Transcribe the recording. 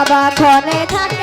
বাবা খনে থাকে।